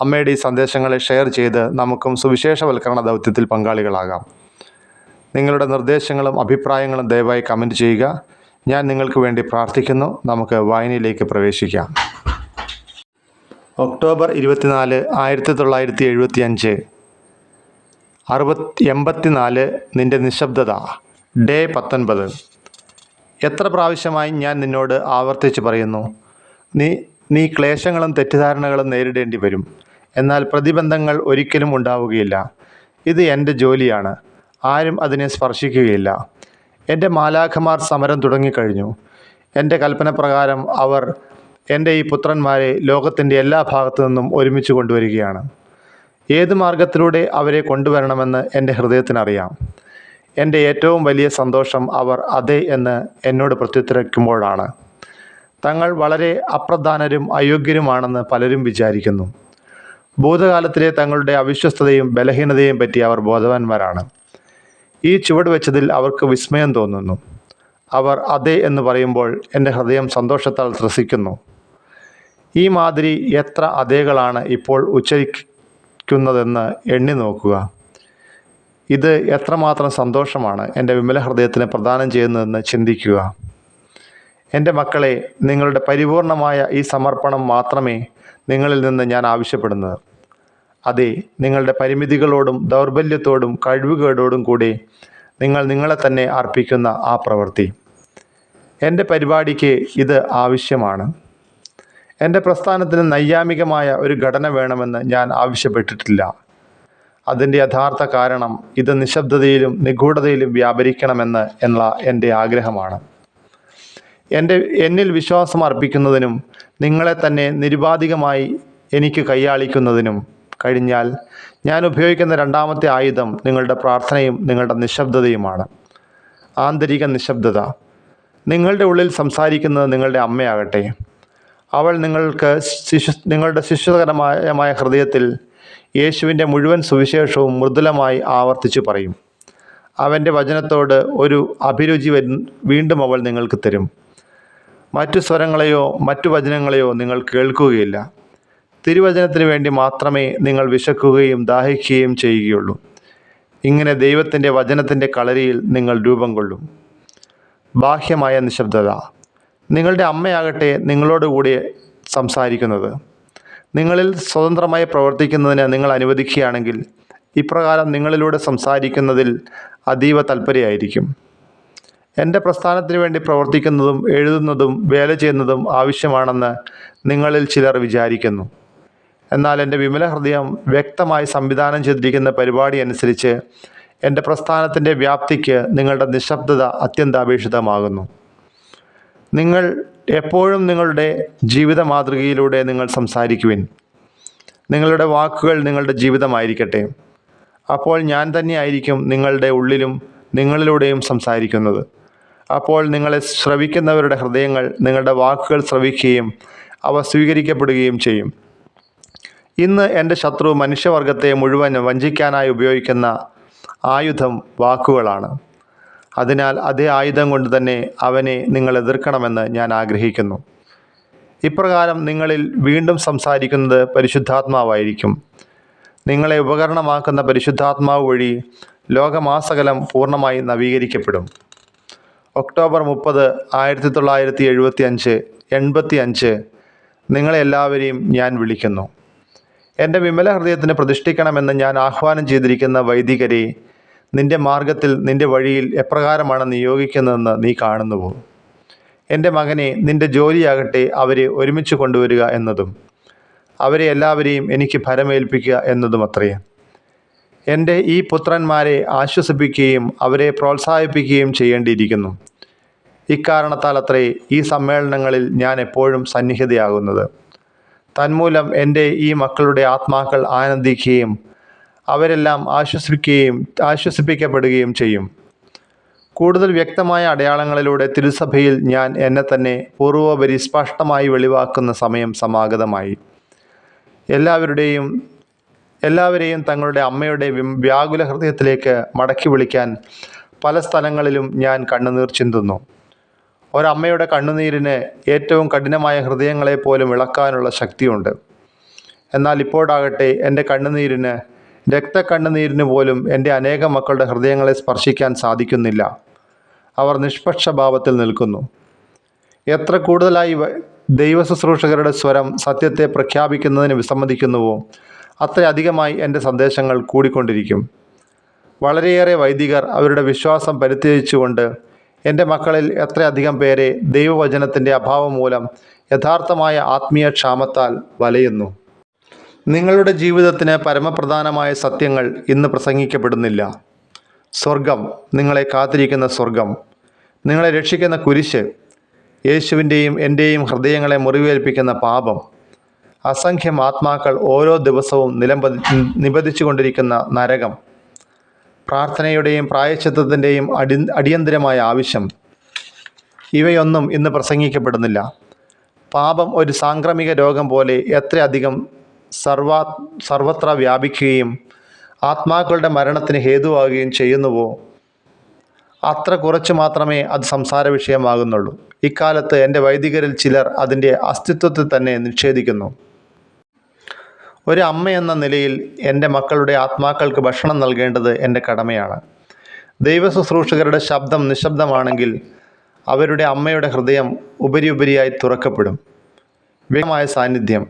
അമ്മയുടെ ഈ സന്ദേശങ്ങളെ ഷെയർ ചെയ്ത് നമുക്കും സുവിശേഷവൽക്കരണ ദൗത്യത്തിൽ പങ്കാളികളാകാം. നിങ്ങളുടെ നിർദ്ദേശങ്ങളും അഭിപ്രായങ്ങളും ദയവായി കമന്റ് ചെയ്യുക. ഞാൻ നിങ്ങൾക്ക് വേണ്ടി പ്രാർത്ഥിക്കുന്നു. നമുക്ക് വായനയിലേക്ക് പ്രവേശിക്കാം. ഒക്ടോബർ ഇരുപത്തിനാല് ആയിരത്തി തൊള്ളായിരത്തി എഴുപത്തി അഞ്ച് അറുപത്തി എൺപത്തിനാല് നിന്റെ നിശബ്ദത. ഡേ പത്തൊൻപത്. എത്ര പ്രാവശ്യമായി ഞാൻ നിന്നോട് ആവർത്തിച്ച് പറയുന്നു? നീ നീ ക്ലേശങ്ങളും തെറ്റിദ്ധാരണകളും നേരിടേണ്ടി വരും. എന്നാൽ പ്രതിബന്ധങ്ങൾ ഒരിക്കലും ഉണ്ടാവുകയില്ല. ഇത് എന്റെ ജോലിയാണ്. ആരും അതിനെ സ്പർശിക്കുകയില്ല. എന്റെ മാലാഖമാർ സമരം തുടങ്ങിക്കഴിഞ്ഞു. എന്റെ കൽപ്പനപ്രകാരം അവർ എന്റെ ഈ പുത്രന്മാരെ ലോകത്തിന്റെ എല്ലാ ഭാഗത്തു നിന്നും ഒരുമിച്ച് കൊണ്ടുവരികയാണ്. ഏത് മാർഗത്തിലൂടെ അവരെ കൊണ്ടുവരണമെന്ന് എന്റെ ഹൃദയത്തിനറിയാം. എന്റെ ഏറ്റവും വലിയ സന്തോഷം അവർ അതെ എന്ന് എന്നോട് പ്രത്യുത്തരയ്ക്കുമ്പോഴാണ്. തങ്ങൾ വളരെ അപ്രധാനരും അയോഗ്യരുമാണെന്ന് പലരും വിചാരിക്കുന്നു. ഭൂതകാലത്തിലെ തങ്ങളുടെ അവിശ്വസ്തതയും ബലഹീനതയും പറ്റി അവർ ബോധവാന്മാരാണ്. ഈ ചുവട് വെച്ചതിൽ അവർക്ക് വിസ്മയം തോന്നുന്നു. അവർ അതെ എന്ന് പറയുമ്പോൾ എന്റെ ഹൃദയം സന്തോഷത്താൽ ത്രസിക്കുന്നു. ഈ മാതിരി എത്ര അതേകളാണ് ഇപ്പോൾ ഉച്ചരിക്കുന്നതെന്ന് എണ്ണി നോക്കുക. ഇത് എത്രമാത്രം സന്തോഷമാണ് എന്റെ വിമല ഹൃദയത്തിന് പ്രദാനം ചെയ്യുന്നതെന്ന് ചിന്തിക്കുക. എന്റെ മക്കളെ നിങ്ങളുടെ പരിപൂർണമായ ഈ സമർപ്പണം മാത്രമേ നിങ്ങളിൽ നിന്ന് ഞാൻ ആവശ്യപ്പെടുന്നത്. അതെ നിങ്ങളുടെ പരിമിതികളോടും ദൗർബല്യത്തോടും കഴിവുകേടോടും കൂടി നിങ്ങൾ നിങ്ങളെ തന്നെ അർപ്പിക്കുന്ന ആ പ്രവൃത്തി. എന്റെ പരിപാടിക്ക് ഇത് ആവശ്യമാണ്. എന്റെ പ്രസ്ഥാനത്തിന് നൈയാമികമായ ഒരു ഘടന വേണമെന്ന് ഞാൻ ആവശ്യപ്പെട്ടിട്ടില്ല. അതിന്റെ യഥാർത്ഥ കാരണം ഇത് നിശബ്ദതയിലും നിഗൂഢതയിലും വ്യാപരിക്കണമെന്ന് എന്ന എന്റെ ആഗ്രഹമാണ്. എന്റെ എന്നിൽ വിശ്വാസം അർപ്പിക്കുന്നതിനും നിങ്ങളെ തന്നെ നിരുപാധികമായി എനിക്ക് കൈയാളിക്കുന്നതിനും കഴിഞ്ഞാൽ ഞാൻ ഉപയോഗിക്കുന്ന രണ്ടാമത്തെ ആയുധം നിങ്ങളുടെ പ്രാർത്ഥനയും നിങ്ങളുടെ നിശബ്ദതയുമാണ്. ആന്തരിക നിശബ്ദത. നിങ്ങളുടെ ഉള്ളിൽ സംസാരിക്കുന്നത് നിങ്ങളുടെ അമ്മയാകട്ടെ. അവൾ നിങ്ങൾക്ക് ശിശു നിങ്ങളുടെ ശിശുകരമായ ഹൃദയത്തിൽ യേശുവിന്റെ മുഴുവൻ സുവിശേഷവും മൃദുലമായി ആവർത്തിച്ചു പറയും. അവന്റെ വചനത്തോട് ഒരു അഭിരുചി വീണ്ടും അവൾ നിങ്ങൾക്ക് തരും. മറ്റു സ്വരങ്ങളെയോ മറ്റു വചനങ്ങളെയോ നിങ്ങൾ കേൾക്കുകയില്ല. തിരുവചനത്തിന് വേണ്ടി മാത്രമേ നിങ്ങൾ വിശക്കുകയും ദാഹിക്കുകയും ചെയ്യുകയുള്ളൂ. ഇങ്ങനെ ദൈവത്തിന്റെ വചനത്തിന്റെ കളരിയിൽ നിങ്ങൾ രൂപം കൊള്ളും. ബാഹ്യമായ നിശബ്ദത. നിങ്ങളുടെ അമ്മയാകട്ടെ നിങ്ങളോടുകൂടി സംസാരിക്കുന്നത്. നിങ്ങളിൽ സ്വതന്ത്രമായി പ്രവർത്തിക്കുന്നതിന് നിങ്ങൾ അനുവദിക്കുകയാണെങ്കിൽ ഇപ്രകാരം നിങ്ങളിലൂടെ സംസാരിക്കുന്നതിൽ അതീവ തൽപരയായിരിക്കും എന്റെ പ്രസ്ഥാനത്തിന് വേണ്ടി പ്രവർത്തിക്കുന്നതും എഴുതുന്നതും വേല ചെയ്യുന്നതും ആവശ്യമാണെന്ന് നിങ്ങളിൽ ചിലർ വിചാരിക്കുന്നു. എന്നാൽ എന്റെ വിമല ഹൃദയം വ്യക്തമായി സംവിധാനം ചെയ്തിരിക്കുന്ന പരിപാടി അനുസരിച്ച് എന്റെ പ്രസ്ഥാനത്തിന്റെ വ്യാപ്തിക്ക് നിങ്ങളുടെ നിശബ്ദത അത്യന്താപേക്ഷിതമാകുന്നു. നിങ്ങൾ എപ്പോഴും നിങ്ങളുടെ ജീവിത മാതൃകയിലൂടെ നിങ്ങൾ സംസാരിക്കുവിൻ. നിങ്ങളുടെ വാക്കുകൾ നിങ്ങളുടെ ജീവിതമായിരിക്കട്ടെ. അപ്പോൾ ഞാൻ തന്നെയായിരിക്കും നിങ്ങളുടെ ഉള്ളിലും നിങ്ങളിലൂടെയും സംസാരിക്കുന്നത്. അപ്പോൾ നിങ്ങളെ ശ്രവിക്കുന്നവരുടെ ഹൃദയങ്ങൾ നിങ്ങളുടെ വാക്കുകൾ ശ്രവിക്കുകയും അവ സ്വീകരിക്കപ്പെടുകയും ചെയ്യും. ഇന്ന് എന്റെ ശത്രു മനുഷ്യവർഗത്തെ മുഴുവൻ വഞ്ചിക്കാനായി ഉപയോഗിക്കുന്ന ആയുധം വാക്കുകളാണ്. അതിനാൽ അതേ ആയുധം കൊണ്ട് തന്നെ അവനെ നിങ്ങൾ എതിർക്കണമെന്ന് ഞാൻ ആഗ്രഹിക്കുന്നു. ഇപ്രകാരം നിങ്ങളിൽ വീണ്ടും സംസാരിക്കുന്നത് പരിശുദ്ധാത്മാവായിരിക്കും. നിങ്ങളെ ഉപകരണമാക്കുന്ന പരിശുദ്ധാത്മാവ് വഴി ലോകമാസകലം പൂർണമായി നവീകരിക്കപ്പെടും. ഒക്ടോബർ മുപ്പത് ആയിരത്തി തൊള്ളായിരത്തി എഴുപത്തി അഞ്ച് എൺപത്തി അഞ്ച് നിങ്ങളെല്ലാവരെയും ഞാൻ വിളിക്കുന്നു. എന്റെ വിമല ഹൃദയത്തിന് പ്രതിഷ്ഠിക്കണമെന്ന് ഞാൻ ആഹ്വാനം ചെയ്തിരിക്കുന്ന വൈദികരെ നിന്റെ മാർഗത്തിൽ നിന്റെ വഴിയിൽ എപ്രകാരമാണ് നിയോഗിക്കുന്നതെന്ന് നീ കാണുന്നുവോ? എന്റെ മകനെ നിന്റെ ജോലിയാകട്ടെ അവരെ ഒരുമിച്ച് കൊണ്ടുവരിക എന്നതും അവരെ എല്ലാവരെയും എനിക്ക് ഫലമേൽപ്പിക്കുക എന്നതും അത്രേ എന്റെ ഈ പുത്രന്മാരെ ആശ്വസിപ്പിക്കുകയും അവരെ പ്രോത്സാഹിപ്പിക്കുകയും ചെയ്യേണ്ടിയിരിക്കുന്നു. ഇക്കാരണത്താൽ അത്രേ ഈ സമ്മേളനങ്ങളിൽ ഞാൻ എപ്പോഴും സന്നിഹിതയാകുന്നത്. തന്മൂലം എന്റെ ഈ മക്കളുടെ ആത്മാക്കൾ ആനന്ദിക്കുകയും അവരെല്ലാം ആശ്വസിപ്പിക്കുകയും ആശ്വസിപ്പിക്കപ്പെടുകയും ചെയ്യും. കൂടുതൽ വ്യക്തമായ അടയാളങ്ങളിലൂടെ തിരുസഭയിൽ ഞാൻ എന്നെ തന്നെ പൂർവോപരി സ്പഷ്ടമായി വെളിവാക്കുന്ന സമയം സമാഗതമായി. എല്ലാവരുടെയും എല്ലാവരെയും തങ്ങളുടെ അമ്മയുടെ വ്യാകുല ഹൃദയത്തിലേക്ക് മടക്കി വിളിക്കാൻ പല സ്ഥലങ്ങളിലും ഞാൻ കണ്ണുനീർ ചിന്തുന്നു. ഒരമ്മയുടെ കണ്ണുനീരിന് ഏറ്റവും കഠിനമായ ഹൃദയങ്ങളെ പോലും ഇളക്കാനുള്ള ശക്തിയുണ്ട്. എന്നാൽ ഇപ്പോഴാകട്ടെ എന്റെ കണ്ണുനീരിന് രക്തക്കണ്ണുനീരിന് പോലും എന്റെ അനേക മക്കളുടെ ഹൃദയങ്ങളെ സ്പർശിക്കാൻ സാധിക്കുന്നില്ല. അവർ നിഷ്പക്ഷഭാവത്തിൽ നിൽക്കുന്നു. എത്ര കൂടുതലായി ദൈവ ദൈവശുശ്രൂഷകരുടെ സ്വരം സത്യത്തെ പ്രഖ്യാപിക്കുന്നതിന് വിസമ്മതിക്കുന്നുവോ? അത്രയധികമായി എന്റെ സന്ദേശങ്ങൾ കൂടിക്കൊണ്ടിരിക്കും. വളരെയേറെ വൈദികർ അവരുടെ വിശ്വാസം പരിത്യജിച്ചുകൊണ്ട് എന്റെ മക്കളിൽ എത്രയധികം പേരെ ദൈവവചനത്തിന്റെ അഭാവം മൂലം യഥാർത്ഥമായ ആത്മീയ ക്ഷാമത്താൽ വലയുന്നു. നിങ്ങളുടെ ജീവിതത്തിന് പരമപ്രധാനമായ സത്യങ്ങൾ ഇന്ന് പ്രസംഗിക്കപ്പെടുന്നില്ല. സ്വർഗം നിങ്ങളെ കാത്തിരിക്കുന്ന സ്വർഗം. നിങ്ങളെ രക്ഷിക്കുന്ന കുരിശ് യേശുവിന്റെയും എന്റെയും ഹൃദയങ്ങളെ മുറിവേൽപ്പിക്കുന്ന പാപം. അസംഖ്യം ആത്മാക്കൾ ഓരോ ദിവസവും നിലംപതി നിബന്ധിച്ചുകൊണ്ടിരിക്കുന്ന നരകം. പ്രാർത്ഥനയുടെയും പ്രായച്ചിത്തത്തിന്റെയും അടി അടിയന്തിരമായ ആവശ്യം. ഇവയൊന്നും ഇന്ന് പ്രസംഗിക്കപ്പെടുന്നില്ല. പാപം ഒരു സാംക്രമിക രോഗം പോലെ എത്രയധികം സർവാ സർവത്ര വ്യാപിക്കുകയും ആത്മാക്കളുടെ മരണത്തിന് ഹേതുവാകുകയും ചെയ്യുന്നുവോ? അത്ര കുറച്ച് മാത്രമേ അത് സംസാര വിഷയമാകുന്നുള്ളൂ. ഇക്കാലത്ത് എന്റെ വൈദികരിൽ ചിലർ അതിന്റെ അസ്തിത്വത്തെ തന്നെ നിഷേധിക്കുന്നു. ഒരു അമ്മ എന്ന നിലയിൽ എന്റെ മക്കളുടെ ആത്മാക്കൾക്ക് ഭക്ഷണം നൽകേണ്ടത് എന്റെ കടമയാണ്. ദൈവ ശുശ്രൂഷകരുടെ ശബ്ദം നിശബ്ദമാണെങ്കിൽ അവരുടെ അമ്മയുടെ ഹൃദയം ഉപരി ഉപരിയായി തുറക്കപ്പെടും. വ്യക്തമായ സാന്നിധ്യം.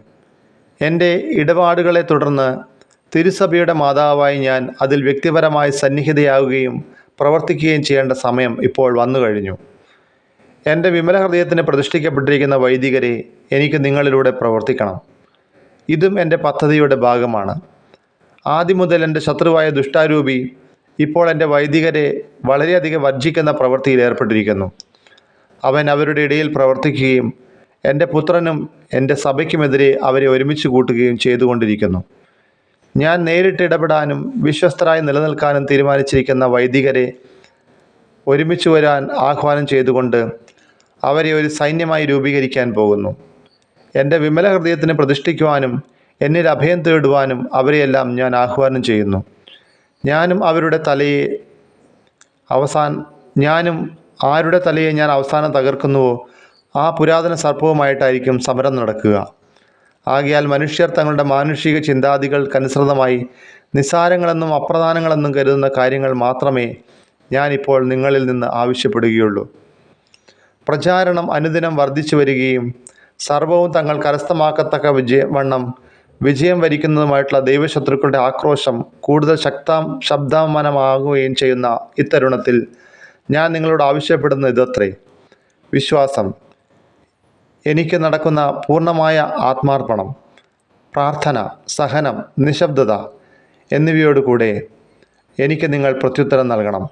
എന്റെ ഇടപാടുകളെ തുടർന്ന് തിരുസഭയുടെ മാതാവായി ഞാൻ അതിൽ വ്യക്തിപരമായി സന്നിഹിതയാവുകയും പ്രവർത്തിക്കുകയും ചെയ്യേണ്ട സമയം ഇപ്പോൾ വന്നു കഴിഞ്ഞു. എന്റെ വിമല ഹൃദയത്തിന് പ്രതിഷ്ഠിക്കപ്പെട്ടിരിക്കുന്ന വൈദികരെ എനിക്ക് നിങ്ങളിലൂടെ പ്രവർത്തിക്കണം. ഇതും എന്റെ പദ്ധതിയുടെ ഭാഗമാണ്. ആദ്യം മുതൽ എന്റെ ശത്രുവായ ദുഷ്ടാരൂപി ഇപ്പോൾ എന്റെ വൈദികരെ വളരെയധികം വർജിക്കുന്ന പ്രവൃത്തിയിൽ ഏർപ്പെട്ടിരിക്കുന്നു. അവൻ അവരുടെ ഇടയിൽ പ്രവർത്തിക്കുകയും എന്റെ പുത്രനും എന്റെ സഭയ്ക്കുമെതിരെ അവരെ ഒരുമിച്ച് കൂട്ടുകയും ചെയ്തുകൊണ്ടിരിക്കുന്നു. ഞാൻ നേരിട്ട് ഇടപെടാനും വിശ്വസ്തരായി നിലനിൽക്കാനും തീരുമാനിച്ചിരിക്കുന്ന വൈദികരെ ഒരുമിച്ച് വരാൻ ആഹ്വാനം ചെയ്തുകൊണ്ട് അവരെ ഒരു സൈന്യമായി രൂപീകരിക്കാൻ പോകുന്നു. എന്റെ വിമല ഹൃദയത്തിന് പ്രതിഷ്ഠിക്കുവാനും എന്നിൽ അഭയം തേടുവാനും അവരെയെല്ലാം ഞാൻ ആഹ്വാനം ചെയ്യുന്നു. ഞാനും അവരുടെ തലയെ അവസാൻ ഞാനും ആരുടെ തലയെ ഞാൻ അവസാനം തകർക്കുന്നുവോ ആ പുരാതന സർപ്പവുമായിട്ടായിരിക്കും സമരം നടക്കുക. ആകയാൽ മനുഷ്യർ തങ്ങളുടെ മാനുഷിക ചിന്താതികൾക്കനുസൃതമായി നിസ്സാരങ്ങളെന്നും അപ്രധാനങ്ങളെന്നും കരുതുന്ന കാര്യങ്ങൾ മാത്രമേ ഞാനിപ്പോൾ നിങ്ങളിൽ നിന്ന് ആവശ്യപ്പെടുകയുള്ളൂ. പ്രചാരണം അനുദിനം വർദ്ധിച്ചു വരികയും സർവവും തങ്ങൾ കരസ്ഥമാക്കത്തക്ക വിജയ വണ്ണം വിജയം വരിക്കുന്നതുമായിട്ടുള്ള ദൈവശത്രുക്കളുടെ ആക്രോശം കൂടുതൽ ശക്താം ശബ്ദമാനമാകുകയും ചെയ്യുന്ന ഇത്തരുണത്തിൽ ഞാൻ നിങ്ങളോട് ആവശ്യപ്പെടുന്ന ഇതത്രേ. വിശ്വാസം. എനിക്ക് നടക്കുന്ന പൂർണമായ ആത്മാർപ്പണം പ്രാർത്ഥന സഹനം നിശബ്ദത എന്നിവയോടുകൂടെ എനിക്ക് നിങ്ങൾ പ്രത്യുത്തരം നൽകണം.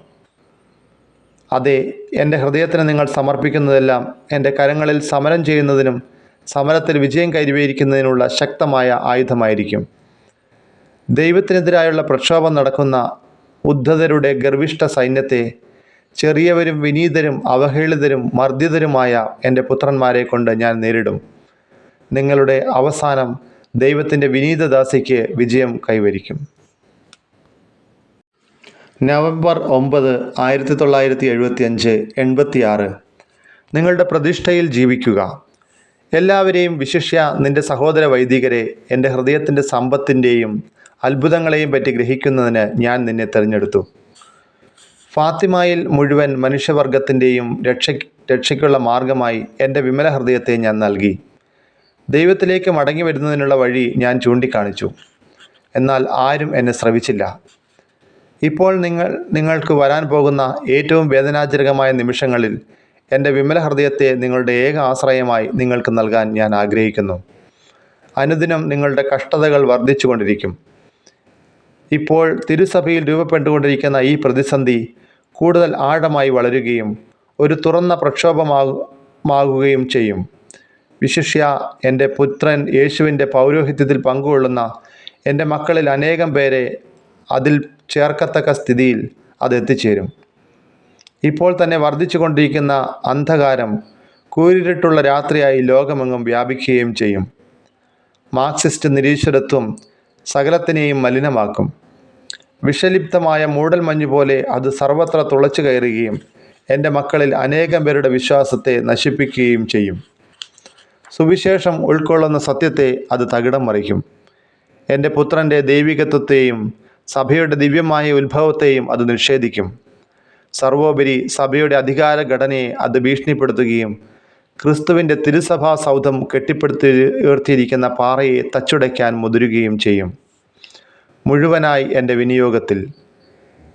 അതെ എന്റെ ഹൃദയത്തിന് നിങ്ങൾ സമർപ്പിക്കുന്നതെല്ലാം എന്റെ കരങ്ങളിൽ സമരം ചെയ്യുന്നതിനും സമരത്തിൽ വിജയം കൈവരിക്കുന്നതിനുള്ള ശക്തമായ ആയുധമായിരിക്കും. ദൈവത്തിനെതിരായുള്ള പ്രക്ഷോഭം നടക്കുന്ന ഉദ്ധതരുടെ ഗർവിഷ്ഠ സൈന്യത്തെ ചെറിയവരും വിനീതരും അവഹേളിതരും മർദ്ദിതരുമായ എന്റെ പുത്രന്മാരെ കൊണ്ട് ഞാൻ നേരിടും. നിങ്ങളുടെ അവസാനം ദൈവത്തിന്റെ വിനീതദാസിക്ക് വിജയം കൈവരിക്കും. നവംബർ ഒമ്പത് ആയിരത്തി തൊള്ളായിരത്തി എഴുപത്തി അഞ്ച് എൺപത്തി ആറ് നിങ്ങളുടെ പ്രതിഷ്ഠയിൽ ജീവിക്കുക. എല്ലാവരെയും വിശിഷ്യ നിന്റെ സഹോദര വൈദികരെ എന്റെ ഹൃദയത്തിന്റെ സമ്പത്തിന്റെയും അത്ഭുതങ്ങളെയും പറ്റി ഗ്രഹിക്കുന്നതിന് ഞാൻ നിന്നെ തിരഞ്ഞെടുത്തു. ഫാത്തിമായിൽ മുഴുവൻ മനുഷ്യവർഗത്തിന്റെയും രക്ഷ രക്ഷയ്ക്കുള്ള മാർഗമായി എന്റെ വിമല ഹൃദയത്തെ ഞാൻ നൽകി. ദൈവത്തിലേക്ക് മടങ്ങി വരുന്നതിനുള്ള വഴി ഞാൻ ചൂണ്ടിക്കാണിച്ചു. എന്നാൽ ആരും എന്നെ ശ്രവിച്ചില്ല ഇപ്പോൾ നിങ്ങൾ നിങ്ങൾക്ക് വരാൻ പോകുന്ന ഏറ്റവും വേദനാജനകമായ നിമിഷങ്ങളിൽ എന്റെ വിമല ഹൃദയത്തെ നിങ്ങളുടെ ഏക ആശ്രയമായി നിങ്ങൾക്ക് നൽകാൻ ഞാൻ ആഗ്രഹിക്കുന്നു. അനുദിനം നിങ്ങളുടെ കഷ്ടതകൾ വർദ്ധിച്ചുകൊണ്ടിരിക്കും. ഇപ്പോൾ തിരുസഭയിൽ രൂപപ്പെട്ടുകൊണ്ടിരിക്കുന്ന ഈ പ്രതിസന്ധി കൂടുതൽ ആഴമായി വളരുകയും ഒരു തുറന്ന പ്രക്ഷോഭമാകുകയും ചെയ്യും. വിശിഷ്യ എന്റെ പുത്രൻ യേശുവിന്റെ പൗരോഹിത്യത്തിൽ പങ്കുകൊള്ളുന്ന എന്റെ മക്കളിൽ അനേകം പേരെ അതിൽ ചേർക്കത്തക്ക സ്ഥിതിയിൽ അത് എത്തിച്ചേരും. ഇപ്പോൾ തന്നെ വർദ്ധിച്ചുകൊണ്ടിരിക്കുന്ന അന്ധകാരം കൂരിരുട്ടുള്ള രാത്രിയായി ലോകമെങ്ങും വ്യാപിക്കുകയും ചെയ്യും. മാർക്സിസ്റ്റ് നിരീശ്വരത്വം സകലത്തിനെയും മലിനമാക്കും. വിഷലിപ്തമായ മൂടൽമഞ്ഞ് പോലെ അത് സർവത്ര തുളച്ചു കയറുകയും എന്റെ മക്കളിൽ അനേകം പേരുടെ വിശ്വാസത്തെ നശിപ്പിക്കുകയും ചെയ്യും. സുവിശേഷം ഉൾക്കൊള്ളുന്ന സത്യത്തെ അത് തകിടം മറിക്കും. എന്റെ പുത്രന്റെ ദൈവികത്വത്തെയും സഭയുടെ ദിവ്യമായ ഉത്ഭവത്തെയും അത് നിഷേധിക്കും. സർവോപരി സഭയുടെ അധികാര ഘടനയെ അത് ഭീഷണിപ്പെടുത്തുകയും ക്രിസ്തുവിന്റെ തിരുസഭാ സൗധം കെട്ടിപ്പടുത്തി ഉയർത്തിയിരിക്കുന്ന പാറയെ തച്ചുടയ്ക്കാൻ മുതിരുകയും ചെയ്യും. മുഴുവനായി എന്റെ വിനിയോഗത്തിൽ.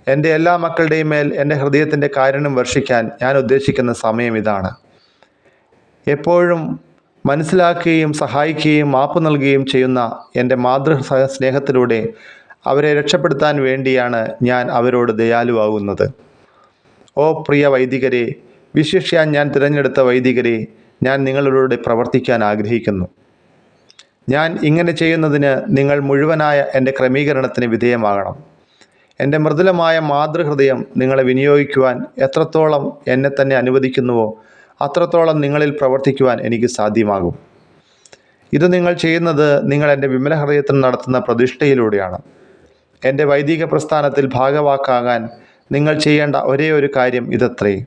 എന്റെ എല്ലാ മക്കളുടെയും മേൽ എന്റെ ഹൃദയത്തിന്റെ കാരുണ്യം വർഷിക്കാൻ ഞാൻ ഉദ്ദേശിക്കുന്ന സമയം ഇതാണ്. എപ്പോഴും മനസ്സിലാക്കുകയും സഹായിക്കുകയും മാപ്പ് നൽകുകയും ചെയ്യുന്ന എന്റെ മാതൃ സ്നേഹത്തിലൂടെ അവരെ രക്ഷപ്പെടുത്താൻ വേണ്ടിയാണ് ഞാൻ അവരോട് ദയാലുവാകുന്നത്. ഓ പ്രിയ വൈദികരെ വിശിഷ്യാൻ ഞാൻ തിരഞ്ഞെടുത്ത വൈദികരെ ഞാൻ നിങ്ങളിലൂടെ പ്രവർത്തിക്കാൻ ആഗ്രഹിക്കുന്നു. ഞാൻ ഇങ്ങനെ ചെയ്യുന്നതിന് നിങ്ങൾ മുഴുവനായ എന്റെ ക്രമീകരണത്തിന് വിധേയമാകണം. എന്റെ മൃദുലമായ മാതൃഹൃദയം നിങ്ങളെ വിനിയോഗിക്കുവാൻ എത്രത്തോളം എന്നെ തന്നെ അനുവദിക്കുന്നുവോ അത്രത്തോളം നിങ്ങളിൽ പ്രവർത്തിക്കുവാൻ എനിക്ക് സാധ്യമാകും. ഇത് നിങ്ങൾ ചെയ്യുന്നത് നിങ്ങൾ എന്റെ വിമല ഹൃദയത്തിൽ നടത്തുന്ന പ്രതിഷ്ഠയിലൂടെയാണ്. എന്റെ വൈദിക പ്രസ്ഥാനത്തിൽ ഭാഗവാക്കാകാൻ നിങ്ങൾ ചെയ്യേണ്ട ഒരേ ഒരു കാര്യം ഇതത്രേ.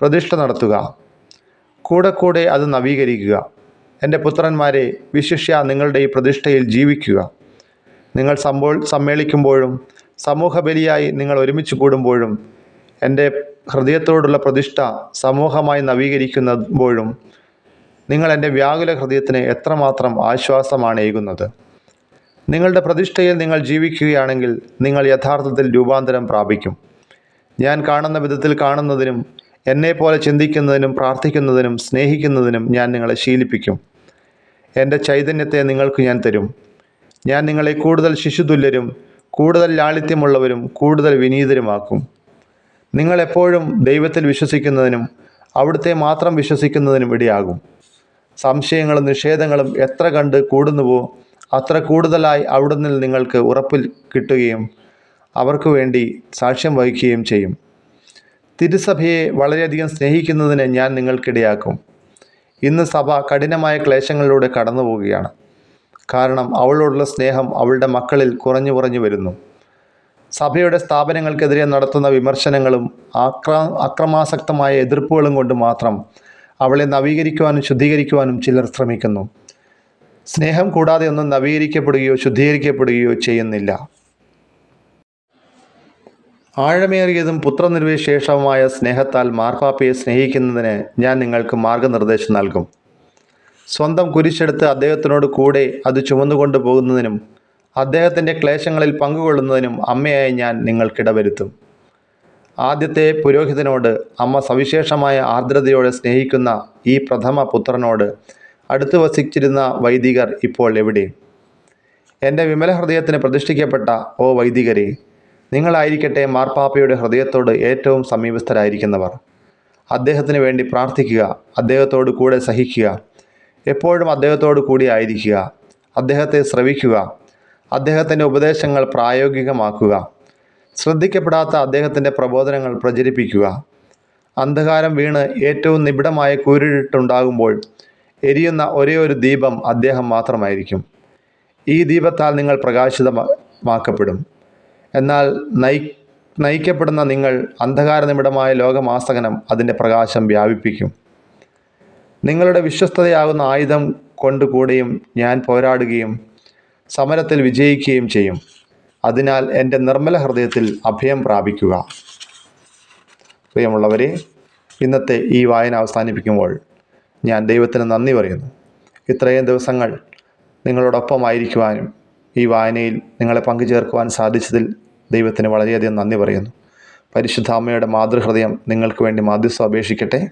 പ്രതിഷ്ഠ നടത്തുക. കൂടെ കൂടെ അത് നവീകരിക്കുക. എന്റെ പുത്രന്മാരെ വിശിഷ്യ നിങ്ങളുടെ ഈ പ്രതിഷ്ഠയിൽ ജീവിക്കുക. നിങ്ങൾ സമ്പോൾ സമ്മേളിക്കുമ്പോഴും സമൂഹ ബലിയായി നിങ്ങൾ ഒരുമിച്ച് കൂടുമ്പോഴും എന്റെ ഹൃദയത്തോടുള്ള പ്രതിഷ്ഠ സമൂഹമായി നവീകരിക്കുന്നപ്പോഴും നിങ്ങൾ എന്റെ വ്യാകുല ഹൃദയത്തിന് എത്രമാത്രം ആശ്വാസമാണ് ഏകുന്നത് നിങ്ങളുടെ പ്രതിഷ്ഠയിൽ നിങ്ങൾ ജീവിക്കുകയാണെങ്കിൽ നിങ്ങൾ യഥാർത്ഥത്തിൽ രൂപാന്തരം പ്രാപിക്കും. ഞാൻ കാണുന്ന വിധത്തിൽ കാണുന്നതിനും എന്നെപ്പോലെ ചിന്തിക്കുന്നതിനും പ്രാർത്ഥിക്കുന്നതിനും സ്നേഹിക്കുന്നതിനും ഞാൻ നിങ്ങളെ ശീലിപ്പിക്കും. എന്റെ ചൈതന്യത്തെ നിങ്ങൾക്ക് ഞാൻ തരും. ഞാൻ നിങ്ങളെ കൂടുതൽ ശിശുതുല്യരും കൂടുതൽ ലാളിത്യമുള്ളവരും കൂടുതൽ വിനീതരുമാക്കും. നിങ്ങളെപ്പോഴും ദൈവത്തിൽ വിശ്വസിക്കുന്നതിനും അവിടുത്തെ മാത്രം വിശ്വസിക്കുന്നതിനും ഇടയാകും. സംശയങ്ങളും നിഷേധങ്ങളും എത്ര കണ്ട് കൂടുന്നുവോ അത്ര കൂടുതലായി അവിടുന്ന് നിങ്ങൾക്ക് ഉറപ്പിൽ കിട്ടുകയും അവർക്ക് വേണ്ടി സാക്ഷ്യം വഹിക്കുകയും ചെയ്യും. തിരുസഭയെ വളരെയധികം സ്നേഹിക്കുന്നതിന് ഞാൻ നിങ്ങൾക്കിടയാക്കും. ഇന്ന് സഭ കഠിനമായ ക്ലേശങ്ങളിലൂടെ കടന്നു പോവുകയാണ് കാരണം അവളോടുള്ള സ്നേഹം അവളുടെ മക്കളിൽ കുറഞ്ഞു കുറഞ്ഞു വരുന്നു. സഭയുടെ സ്ഥാപനങ്ങൾക്കെതിരെ നടത്തുന്ന വിമർശനങ്ങളും ആക്രാ അക്രമാസക്തമായ എതിർപ്പുകളും കൊണ്ട് മാത്രം അവളെ നവീകരിക്കുവാനും ശുദ്ധീകരിക്കുവാനും ചിലർ ശ്രമിക്കുന്നു. സ്നേഹം കൂടാതെ ഒന്നും നവീകരിക്കപ്പെടുകയോ ശുദ്ധീകരിക്കപ്പെടുകയോ ചെയ്യുന്നില്ല. ആഴമേറിയതും പുത്രനിർവിശേഷവുമായ സ്നേഹത്താൽ മാർപ്പാപ്പയെ സ്നേഹിക്കുന്നതിന് ഞാൻ നിങ്ങൾക്ക് മാർഗനിർദ്ദേശം നൽകും. സ്വന്തം കുരിശെടുത്ത് അദ്ദേഹത്തിനോട് കൂടെ അത് ചുമന്നുകൊണ്ട് പോകുന്നതിനും അദ്ദേഹത്തിന്റെ ക്ലേശങ്ങളിൽ പങ്കുകൊള്ളുന്നതിനും അമ്മയായി ഞാൻ നിങ്ങൾക്കിടവരുത്തും ആദ്യത്തെ പുരോഹിതനോട് അമ്മ സവിശേഷമായ ആർദ്രതയോടെ സ്നേഹിക്കുന്ന ഈ പ്രഥമ പുത്രനോട് അടുത്ത് വസിച്ചിരുന്ന വൈദികർ ഇപ്പോൾ എവിടെ എന്റെ വിമല ഹൃദയത്തിന് പ്രതിഷ്ഠിക്കപ്പെട്ട ഓ വൈദികരെ നിങ്ങളായിരിക്കട്ടെ മാർപ്പാപ്പയുടെ ഹൃദയത്തോട് ഏറ്റവും സമീപസ്ഥരായിരിക്കുന്നവർ. അദ്ദേഹത്തിന് വേണ്ടി പ്രാർത്ഥിക്കുക അദ്ദേഹത്തോട് കൂടെ സഹിക്കുക എപ്പോഴും അദ്ദേഹത്തോട് കൂടി ആയിരിക്കുക അദ്ദേഹത്തെ ശ്രവിക്കുക അദ്ദേഹത്തിന്റെ ഉപദേശങ്ങൾ പ്രായോഗികമാക്കുക ശ്രദ്ധിക്കപ്പെടാത്ത അദ്ദേഹത്തിന്റെ പ്രബോധനങ്ങൾ പ്രചരിപ്പിക്കുക. അന്ധകാരം വീണ് ഏറ്റവും നിബിഡമായ കൂരിട്ടുണ്ടാകുമ്പോൾ എരിയുന്ന ഒരേ ഒരു ദീപം അദ്ദേഹം മാത്രമായിരിക്കും. ഈ ദീപത്താൽ നിങ്ങൾ പ്രകാശിതമാക്കപ്പെടും. എന്നാൽ നയി നയിക്കപ്പെടുന്ന നിങ്ങൾ അന്ധകാര നിമിടമായ ലോകമാസകനം അതിന്റെ പ്രകാശം വ്യാപിപ്പിക്കും. നിങ്ങളുടെ വിശ്വസ്തതയാകുന്ന ആയുധം കൊണ്ട് കൂടെയും ഞാൻ പോരാടുകയും സമരത്തിൽ വിജയിക്കുകയും ചെയ്യും. അതിനാൽ എന്റെ നിർമ്മല ഹൃദയത്തിൽ അഭയം പ്രാപിക്കുക. പ്രിയമുള്ളവരെ ഇന്നത്തെ ഈ വായന അവസാനിപ്പിക്കുമ്പോൾ ഞാൻ ദൈവത്തിന് നന്ദി പറയുന്നു. ഇത്രയും ദിവസങ്ങൾ നിങ്ങളോടൊപ്പമായിരിക്കുവാനും ഈ വായനയിൽ നിങ്ങളെ പങ്കുചേർക്കുവാൻ സാധിച്ചതിൽ ദൈവത്തിന് വളരെയധികം നന്ദി പറയുന്നു. പരിശുദ്ധ അമ്മയുടെ മാതൃഹൃദയം നിങ്ങൾക്ക് വേണ്ടി മാധ്യസ്ഥം അപേക്ഷിക്കട്ടെ.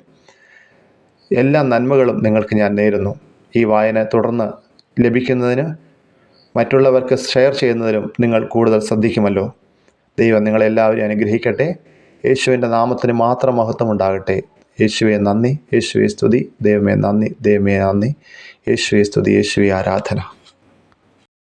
എല്ലാ നന്മകളും നിങ്ങൾക്ക് ഞാൻ നേരുന്നു. ഈ വായന തുടർന്ന് ലഭിക്കുന്നതിന് മറ്റുള്ളവർക്ക് ഷെയർ ചെയ്യുന്നതിനും നിങ്ങൾ കൂടുതൽ ശ്രദ്ധിക്കുമല്ലോ. ദൈവം നിങ്ങളെല്ലാവരെയും അനുഗ്രഹിക്കട്ടെ. യേശുവിന്റെ നാമത്തിന് മാത്രം മഹത്വം ഉണ്ടാകട്ടെ. യേശുവെ നന്ദി. യേശുവെ സ്തുതി. ദൈവമേ നന്ദി. ദൈവമേ നന്ദി. യേശുവെ സ്തുതി. യേശുവെ ആരാധന.